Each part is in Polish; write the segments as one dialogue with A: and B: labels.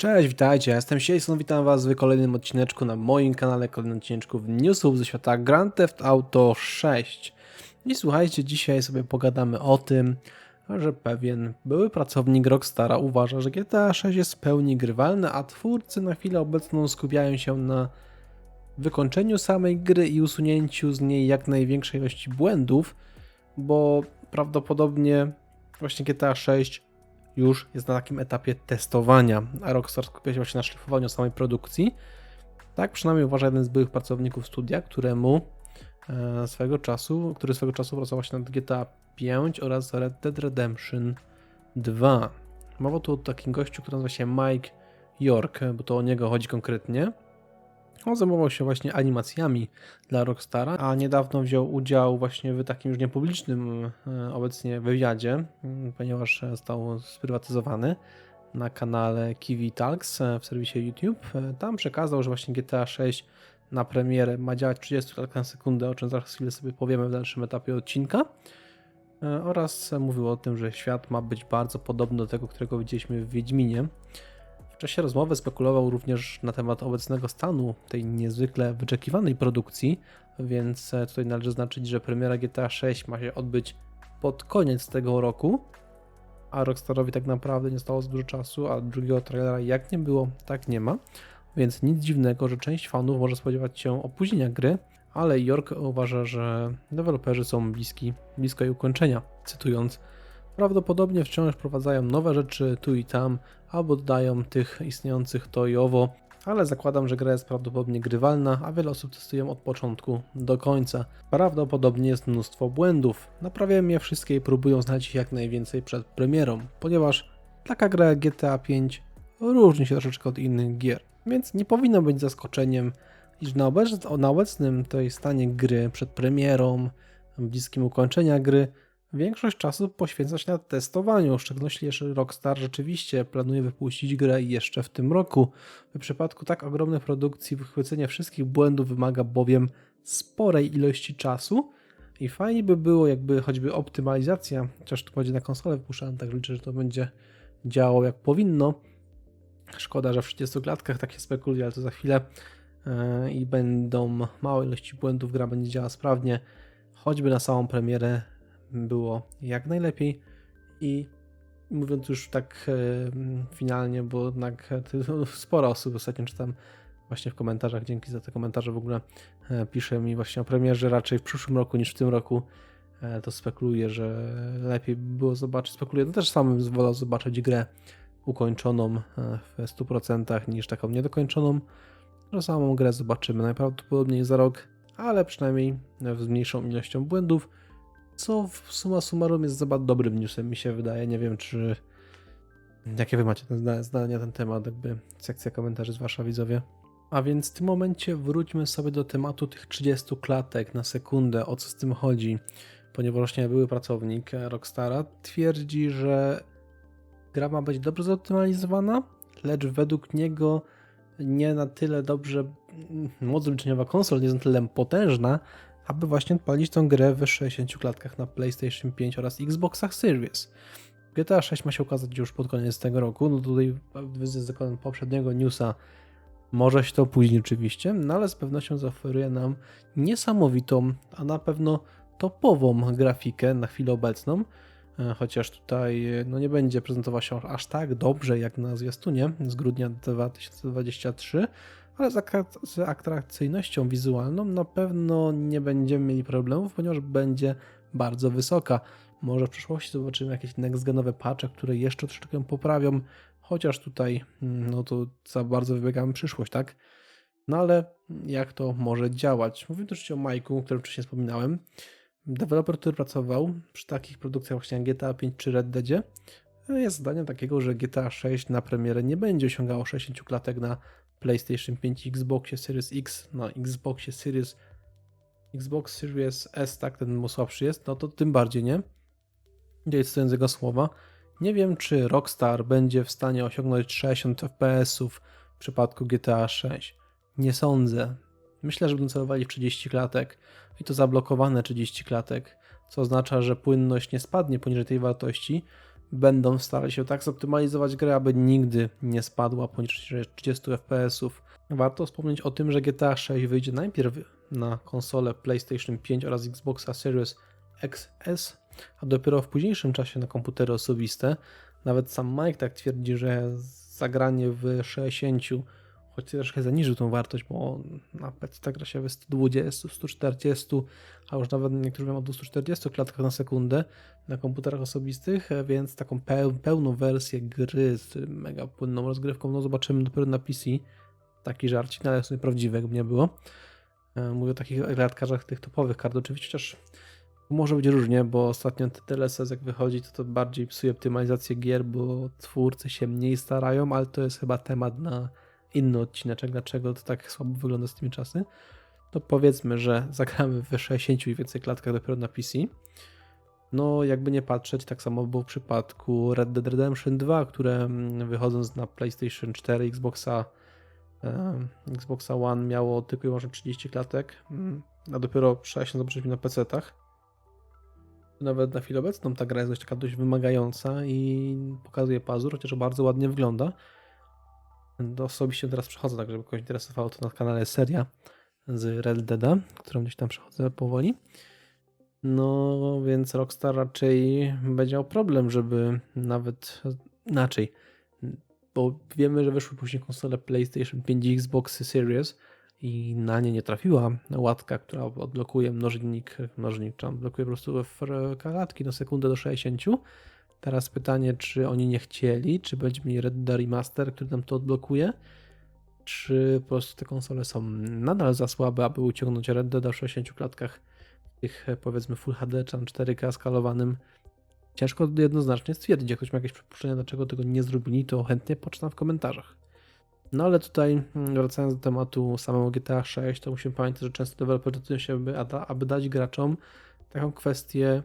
A: Cześć, witajcie, jestem Jason, witam was w kolejnym odcineczku na moim kanale, kolejnym odcineczku w newsów ze świata Grand Theft Auto 6. I słuchajcie, dzisiaj sobie pogadamy o tym, że pewien były pracownik Rockstara uważa, że GTA 6 jest w pełni grywalne, a twórcy na chwilę obecną skupiają się na wykończeniu samej gry i usunięciu z niej jak największej ilości błędów, bo prawdopodobnie właśnie GTA 6 już jest na takim etapie testowania, a Rockstar skupia się właśnie na szlifowaniu samej produkcji. Tak przynajmniej uważa jeden z byłych pracowników studia, któremu e, swego czasu, który swego czasu pracował właśnie nad GTA 5 oraz Red Dead Redemption 2. Mowa tu o takim gościu, który nazywa się Mike York, bo to o niego chodzi konkretnie. On zajmował się właśnie animacjami dla Rockstara, a niedawno wziął udział właśnie w takim już niepublicznym e, obecnie wywiadzie, m, ponieważ e, został sprywatyzowany na kanale Kiwi Talks e, w serwisie YouTube. Tam przekazał, że właśnie GTA 6 na premierę ma działać 30 klatek na sekundę, o czym za chwilę sobie powiemy w dalszym etapie odcinka. Oraz mówił o tym, że świat ma być bardzo podobny do tego, którego widzieliśmy w Wiedźminie. W czasie rozmowy spekulował również na temat obecnego stanu tej niezwykle wyczekiwanej produkcji, więc e, tutaj należy zaznaczyć, że premiera GTA 6 ma się odbyć pod koniec tego roku, a Rockstarowi tak naprawdę nie stało za dużo czasu, a drugiego trailera jak nie było, tak nie ma, więc nic dziwnego, że część fanów może spodziewać się opóźnienia gry, ale York uważa, że deweloperzy są bliski, blisko jej ukończenia. Cytując, prawdopodobnie wciąż wprowadzają nowe rzeczy tu i tam, albo dodają tych istniejących to i owo, ale zakładam, że gra jest prawdopodobnie grywalna, a wiele osób testują od początku do końca. Prawdopodobnie jest mnóstwo błędów. Naprawiają je wszystkie i próbują znaleźć ich jak najwięcej przed premierą, ponieważ taka gra jak GTA 5 różni się troszeczkę od innych gier. Więc nie powinno być zaskoczeniem, iż na, obec- na obecnym tej stanie gry przed premierą, bliskim ukończenia gry, Większość czasu poświęca się na testowaniu, w szczególności jeśli Rockstar rzeczywiście planuje wypuścić grę jeszcze w tym roku. W przypadku tak ogromnej produkcji wychwycenie wszystkich błędów wymaga bowiem sporej ilości czasu i fajnie by było jakby choćby optymalizacja, chociaż tu będzie na konsolę wypuszczana, tak liczę, że to będzie działało jak powinno. Szkoda, że w 30 klatkach tak się spekuluje, ale to za chwilę Yy, i będą małe ilości błędów, gra będzie działała sprawnie, choćby na samą premierę było jak najlepiej. I mówiąc już tak e, finalnie, bo jednak e, to sporo osób ostatnio czytam właśnie w komentarzach, dzięki za te komentarze. W ogóle e, pisze mi właśnie o premierze raczej w przyszłym roku niż w tym roku, to spekuluję, że lepiej by było zobaczyć, spekuluję, no też sam bym wolał zobaczyć grę ukończoną w 100% niż taką niedokończoną, że samą grę zobaczymy najprawdopodobniej za rok, ale przynajmniej z mniejszą ilością błędów, co w suma summarum jest chyba dobrym newsem, mi się wydaje. Nie wiem, czy. Jakie wy macie zda- zdania na ten temat, jakby sekcja komentarzy, zwłaszcza widzowie. A więc w tym momencie wróćmy sobie do tematu tych 30 klatek na sekundę, o co z tym chodzi. Ponieważ właśnie były pracownik Rockstara twierdzi, że gra ma być dobrze zoptymalizowana, lecz według niego nie na tyle dobrze moc obliczeniowa konsol nie jest na tyle potężna, aby właśnie odpalić tą grę w 60 klatkach na PlayStation 5 oraz Xboxach Series. GTA 6 ma się ukazać już pod koniec tego roku, no tutaj z poprzedniego newsa może się to opóźni oczywiście, no ale z pewnością zaoferuje nam niesamowitą, a na pewno topową grafikę na chwilę obecną, e, chociaż tutaj e, no nie będzie prezentował się aż tak dobrze jak na zwiastunie z grudnia 2023, ale z, atrak- z atrakcyjnością wizualną na pewno nie będziemy mieli problemów, ponieważ będzie bardzo wysoka. Może w przyszłości zobaczymy jakieś next-genowe patche, które jeszcze troszeczkę poprawią, chociaż tutaj mm, no to za bardzo wybiegamy przyszłość, tak? No ale jak to może działać? Mówię też o Majku, o którym wcześniej wspominałem. Deweloper, który pracował przy takich produkcjach właśnie jak GTA 5 czy Red Deadzie, jest zdaniem takiego, że GTA 6 na premierę nie będzie osiągało 60 klatek na PlayStation 5 i Xboxie Series X, na Xboxie Series Xbox Series S, tak, ten słabszy jest, no to tym bardziej nie. Dzieje z jego słowa. Nie wiem, czy Rockstar będzie w stanie osiągnąć 60 FPS-ów w przypadku GTA 6. Nie sądzę. Myślę, że będą celowali w 30 klatek i to zablokowane 30 klatek, co oznacza, że płynność nie spadnie poniżej tej wartości, będą starali się tak zoptymalizować grę, aby nigdy nie spadła poniżej 30 fps. Warto wspomnieć o tym, że GTA 6 wyjdzie najpierw na konsolę PlayStation 5 oraz Xboxa Series XS, a dopiero w późniejszym czasie na komputery osobiste. Nawet sam Mike tak twierdzi, że zagranie w 60, choć troszkę zaniżył tą wartość, bo na PC ta gra się w 120, 140, a już nawet niektórzy mówią o 240 klatkach na sekundę na komputerach osobistych, więc taką peł, pełną wersję gry z mega płynną rozgrywką, no zobaczymy dopiero na PC. Taki żarcik, no ale w sumie prawdziwy, jakby nie było. E, Mówię o takich klatkarzach tych topowych kart, oczywiście, chociaż może być różnie, bo ostatnio te DLSS jak wychodzi, to to bardziej psuje optymalizację gier, bo twórcy się mniej starają, ale to jest chyba temat na inny odcineczek, dlaczego to tak słabo wygląda z tymi czasy. To powiedzmy, że zagramy w 60 i więcej klatkach dopiero na PC. No, jakby nie patrzeć, tak samo było w przypadku Red Dead Redemption 2, które mm, wychodząc na PlayStation 4, Xboxa, e, Xboxa One miało tylko i wyłącznie 30 klatek, mm, a dopiero 60 zobaczyliśmy na PC-tach. Nawet na chwilę obecną ta gra jest dość taka dość wymagająca i pokazuje pazur, chociaż bardzo ładnie wygląda. Do osobiście teraz przechodzę, tak żeby kogoś interesowało, to na kanale seria z Red Deada, którą gdzieś tam przechodzę powoli. No więc Rockstar raczej będzie miał problem, żeby nawet inaczej, bo wiemy, że wyszły później konsole PlayStation 5 i Xbox Series i na nie nie trafiła łatka, która odblokuje mnożnik, mnożnik, czy blokuje po prostu kalatki na sekundę do 60. Teraz pytanie, czy oni nie chcieli, czy będzie mieli Red Dead Remaster, który nam to odblokuje, czy po prostu te konsole są nadal za słabe, aby uciągnąć Red Dead w 60 klatkach tych powiedzmy Full HD czy 4K skalowanym. Ciężko jednoznacznie stwierdzić, jak ktoś ma jakieś przypuszczenia, dlaczego tego nie zrobili, to chętnie poczytam w komentarzach. No ale tutaj mm, wracając do tematu samego GTA 6, to musimy pamiętać, że często deweloperzy decydują się, aby, aby dać graczom taką kwestię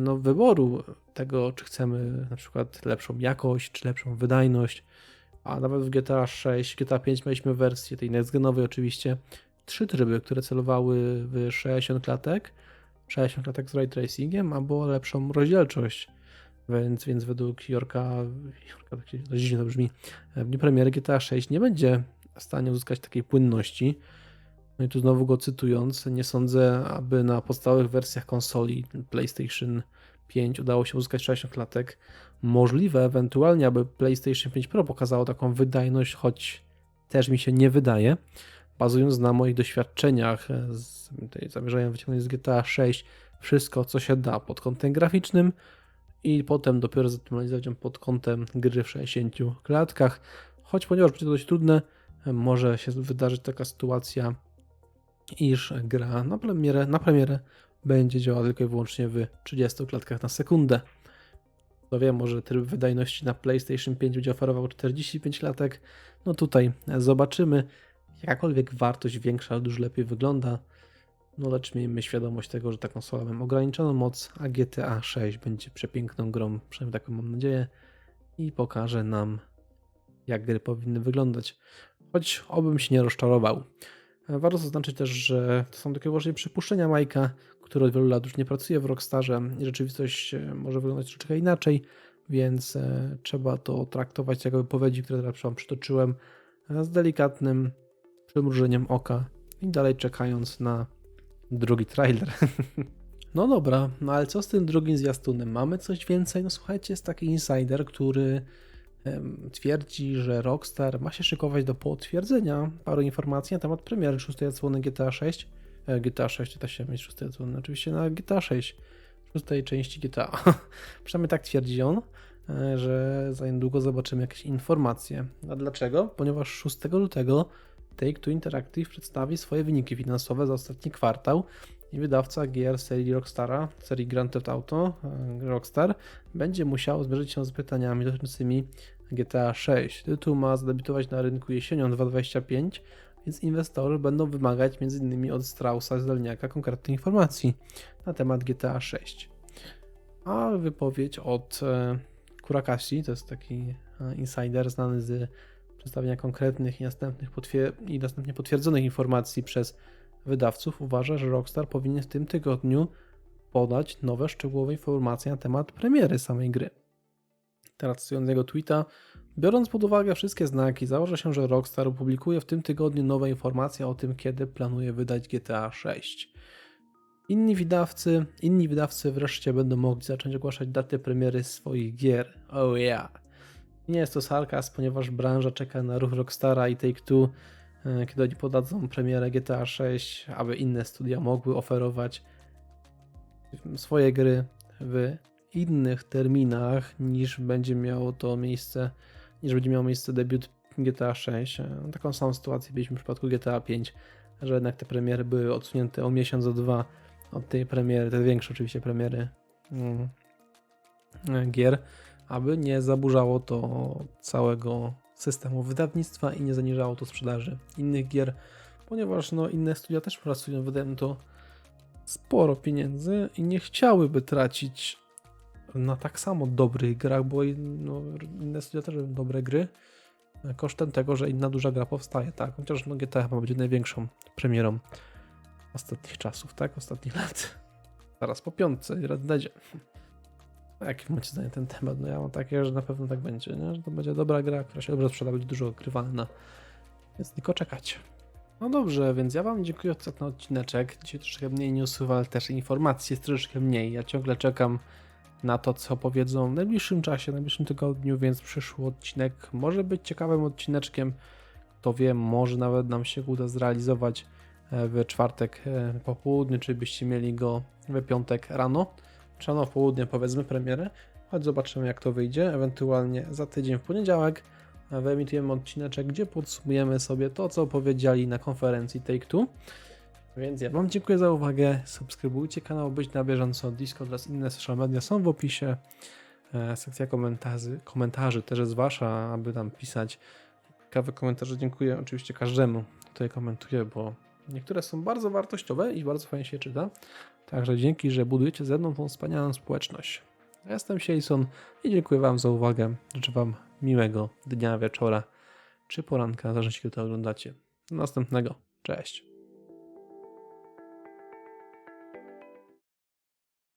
A: no, wyboru tego, czy chcemy na przykład lepszą jakość, czy lepszą wydajność. A nawet w GTA 6, GTA 5 mieliśmy wersję tej next-genowej oczywiście, trzy tryby, które celowały w 60 klatek, 60 klatek z ray tracingiem, albo lepszą rozdzielczość. Więc, więc według Jorka, Jorka tak się to brzmi, w dniu premiery GTA 6 nie będzie w stanie uzyskać takiej płynności. No i tu znowu go cytując, nie sądzę, aby na podstawowych wersjach konsoli PlayStation 5 udało się uzyskać 60 klatek. Możliwe ewentualnie, aby PlayStation 5 Pro pokazało taką wydajność, choć też mi się nie wydaje. Bazując na moich doświadczeniach, z, zamierzałem wyciągnąć z GTA 6 wszystko, co się da pod kątem graficznym, i potem dopiero zoptymalizować ją pod kątem gry w 60 klatkach. Choć ponieważ będzie to dość trudne, może się wydarzyć taka sytuacja, iż gra na premierę, na premierę będzie działała tylko i wyłącznie w 30 klatkach na sekundę. To wiem, może tryb wydajności na PlayStation 5 będzie oferował 45 klatek. No tutaj zobaczymy. Jakakolwiek wartość większa dużo lepiej wygląda. No lecz miejmy świadomość tego, że ta konsola ma ograniczoną moc, a GTA 6 będzie przepiękną grą, przynajmniej taką mam nadzieję, i pokaże nam, jak gry powinny wyglądać. Choć obym się nie rozczarował. Warto zaznaczyć też, że to są takie właśnie przypuszczenia Majka, który od wielu lat już nie pracuje w Rockstarze i rzeczywistość e, może wyglądać troszeczkę inaczej, więc e, trzeba to traktować jak wypowiedzi, które teraz Wam przytoczyłem, e, z delikatnym przymrużeniem oka i dalej czekając na drugi trailer. No dobra, no ale co z tym drugim zwiastunem? Mamy coś więcej? No słuchajcie, jest taki insider, który twierdzi, że Rockstar ma się szykować do potwierdzenia paru informacji na temat premiery szóstej odsłony GTA 6. E, GTA 6 to się mieć szóstej odsłony, oczywiście na GTA 6, szóstej części GTA. Przynajmniej tak twierdzi on, e, że za niedługo zobaczymy jakieś informacje. A dlaczego? Ponieważ 6 lutego Take-Two Interactive przedstawi swoje wyniki finansowe za ostatni kwartał i wydawca gier serii Rockstara, serii Grand Theft Auto e, Rockstar, będzie musiał zmierzyć się z pytaniami dotyczącymi GTA 6. Tytuł ma zadebiutować na rynku jesienią 2025, więc inwestorzy będą wymagać m.in. od Straussa Zdalniaka konkretnych informacji na temat GTA 6. A wypowiedź od e, Kurakasi, to jest taki e, insider znany z przedstawienia konkretnych i, następnych i następnie potwierdzonych informacji przez wydawców, uważa, że Rockstar powinien w tym tygodniu podać nowe szczegółowe informacje na temat premiery samej gry. Teraz cytując jego tweeta, biorąc pod uwagę wszystkie znaki, założę się, że Rockstar opublikuje w tym tygodniu nowe informacje o tym, kiedy planuje wydać GTA 6. Inni wydawcy, inni wydawcy wreszcie będą mogli zacząć ogłaszać daty premiery swoich gier. Oh yeah. Nie jest to sarkazm, ponieważ branża czeka na ruch Rockstara i Take-Two, kiedy oni podadzą premierę GTA 6, aby inne studia mogły oferować swoje gry w innych terminach niż będzie miało to miejsce, niż będzie miał miejsce debiut GTA 6. E, Taką samą sytuację mieliśmy w przypadku GTA 5, że jednak te premiery były odsunięte o miesiąc, o dwa od tej premiery, te większe oczywiście premiery mm, e, gier, aby nie zaburzało to całego systemu wydawnictwa i nie zaniżało to sprzedaży innych gier, ponieważ no, inne studia też pracują, wydają to sporo pieniędzy i nie chciałyby tracić na tak samo dobrych grach, bo no, inne studia też robią dobre gry, e, kosztem tego, że inna duża gra powstaje, tak? Chociaż no, GTA chyba będzie największą premierą ostatnich czasów, tak? Ostatnich lat. Zaraz po piątce Red Deadzie. Jakie macie zdanie na ten temat? No ja mam takie, że na pewno tak będzie, nie? że to będzie dobra gra, która się dobrze sprzeda, będzie dużo grywalna. Więc tylko czekać. No dobrze, więc ja wam dziękuję za ten odcineczek. Dzisiaj troszkę mniej newsów, ale też informacji jest troszeczkę mniej. Ja ciągle czekam na to, co powiedzą w najbliższym czasie, w najbliższym tygodniu, więc przyszły odcinek może być ciekawym odcineczkiem. Kto wie, może nawet nam się uda zrealizować e, w czwartek e, po południu, czy byście mieli go we piątek rano, rano w południe powiedzmy premierę, choć zobaczymy jak to wyjdzie, ewentualnie za tydzień w poniedziałek e, wyemitujemy odcineczek, gdzie podsumujemy sobie to, co powiedzieli na konferencji Take-Two. Więc ja Wam dziękuję za uwagę, subskrybujcie kanał, być na bieżąco, Discord oraz inne social media są w opisie, E, sekcja komentarzy, komentarzy też jest Wasza, aby tam pisać ciekawe komentarze. Dziękuję oczywiście każdemu, kto tutaj komentuje, bo niektóre są bardzo wartościowe i bardzo fajnie się czyta. Także dzięki, że budujecie ze mną tą wspaniałą społeczność. Ja jestem Siejson i dziękuję Wam za uwagę. Życzę Wam miłego dnia, wieczora czy poranka, zależności kiedy to oglądacie. Do następnego. Cześć.